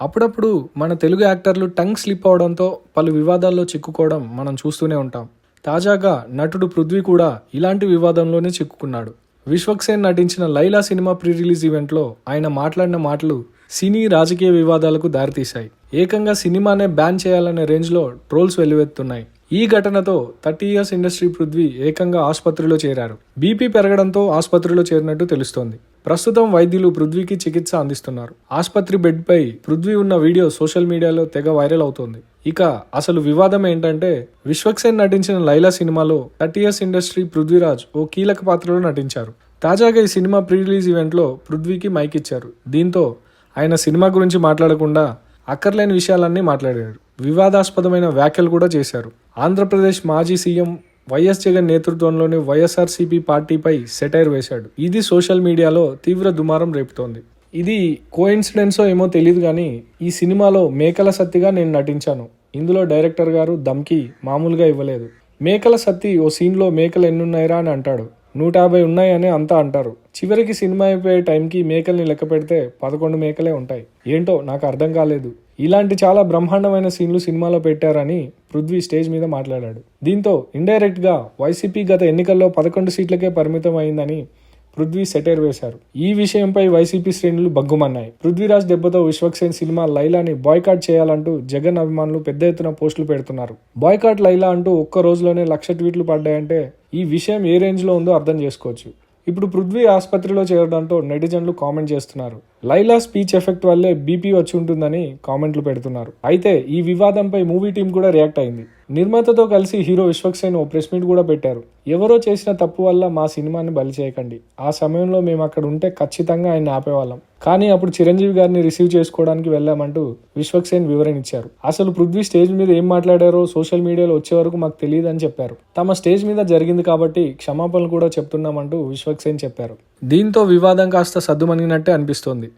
అప్పుడప్పుడు మన తెలుగు యాక్టర్లు టంగ్ స్లిప్ అవడంతో పలు వివాదాల్లో చిక్కుకోవడం మనం చూస్తూనే ఉంటాం. తాజాగా నటుడు పృథ్వీ కూడా ఇలాంటి వివాదంలోనే చిక్కుకున్నాడు. విశ్వక్సేన్ నటించిన లైలా సినిమా ప్రీ రిలీజ్ ఈవెంట్లో ఆయన మాట్లాడిన మాటలు సినీ రాజకీయ వివాదాలకు దారితీశాయి. ఏకంగా సినిమానే బ్యాన్ చేయాలనే రేంజ్లో ట్రోల్స్ వెల్లువెత్తున్నాయి. ఈ ఘటనతో థర్టీ ఇయర్స్ ఇండస్ట్రీ పృథ్వీ ఏకంగా ఆసుపత్రిలో చేరారు. బీపీ పెరగడంతో ఆసుపత్రిలో చేరినట్టు తెలుస్తోంది. ప్రస్తుతం వైద్యులు పృథ్వీకి చికిత్స అందిస్తున్నారు. ఆసుపత్రి బెడ్పై పృథ్వీ ఉన్న వీడియో సోషల్ మీడియాలో తెగ వైరల్ అవుతోంది. ఇక అసలు వివాదం ఏంటంటే విశ్వక్సేన్ నటించిన లైలా సినిమాలో థర్టీ ఇయర్స్ ఇండస్ట్రీ పృథ్వీరాజ్ ఓ కీలక పాత్రలో నటించారు. తాజాగా ఈ సినిమా ప్రీ రిలీజ్ ఈవెంట్లో పృథ్వీకి మైక్ ఇచ్చారు. దీంతో ఆయన సినిమా గురించి మాట్లాడకుండా అక్కర్లేని విషయాలన్నీ మాట్లాడారు. వివాదాస్పదమైన వ్యాఖ్యలు కూడా చేశారు. ఆంధ్రప్రదేశ్ మాజీ సీఎం వైఎస్ జగన్ నేతృత్వంలోని వైఎస్ఆర్సీపీ పార్టీపై సెటైర్ వేశాడు. ఇది సోషల్ మీడియాలో తీవ్ర దుమారం రేపుతోంది. ఇది కోఇన్సిడెన్సో ఏమో తెలియదు కానీ ఈ సినిమాలో మేకల సత్తిగా నేను నటించాను. ఇందులో డైరెక్టర్ గారు దమ్కి మామూలుగా ఇవ్వలేదు. మేకల సత్తి ఓ సీన్లో మేకలు ఎన్నున్నాయిరా అని అంటాడు. నూట యాభై ఉన్నాయని అంతా అంటారు. చివరికి సినిమా అయిపోయే టైంకి మేకల్ని లెక్క పెడితే పదకొండు మేకలే ఉంటాయి. ఏంటో నాకు అర్థం కాలేదు. ఇలాంటి చాలా బ్రహ్మాండమైన సీన్లు సినిమాలో పెట్టారని పృథ్వీ స్టేజ్ మీద మాట్లాడాడు. దీంతో ఇండైరెక్ట్గా వైసీపీ గత ఎన్నికల్లో పదకొండు సీట్లకే పరిమితం అయిందని పృథ్వీ సెటైర్ వేశారు. ఈ విషయంపై వైసీపీ శ్రేణులు బగ్గుమన్నాయి పృథ్వీరాజ్ దెబ్బతో విశ్వక్సేన్ సినిమా లైలాని బాయ్కాట్ చేయాలంటూ జగన్ అభిమానులు పెద్ద ఎత్తున పోస్టులు పెడుతున్నారు. బాయ్కాట్ లైలా అంటూ ఒక్క రోజులోనే లక్ష ట్వీట్లు పడ్డాయంటే ఈ విషయం ఏ రేంజ్లో ఉందో అర్థం చేసుకోవచ్చు. ఇప్పుడు పృథ్వీ ఆసుపత్రిలో చేరడంతో నెటిజన్లు కామెంట్ చేస్తున్నారు. లైలా స్పీచ్ ఎఫెక్ట్ వల్లే బీపీ వచ్చి ఉంటుందని కామెంట్లు పెడుతున్నారు. అయితే ఈ వివాదంపై మూవీ టీం కూడా రియాక్ట్ అయింది. నిర్మాతతో కలిసి హీరో విశ్వక్సేన్ ఓ ప్రెస్ మీట్ కూడా పెట్టారు. ఎవరో చేసిన తప్పు వల్ల మా సినిమాని బలి చేయకండి. ఆ సమయంలో మేము అక్కడ ఉంటే ఖచ్చితంగా ఆయన ఆపేవాళ్ళం. కానీ అప్పుడు చిరంజీవి గారిని రిసీవ్ చేసుకోవడానికి వెళ్ళామంటూ విశ్వక్సేన్ వివరణ ఇచ్చారు. అసలు పృథ్వీ స్టేజ్ మీద ఏం మాట్లాడారో సోషల్ మీడియాలో వచ్చే వరకు మాకు తెలియదని చెప్పారు. తమ స్టేజ్ మీద జరిగింది కాబట్టి క్షమాపణలు కూడా చెప్తున్నామంటూ విశ్వక్సేన్ చెప్పారు. దీంతో వివాదం కాస్త సద్దుమణిగినట్టే అనిపిస్తోంది.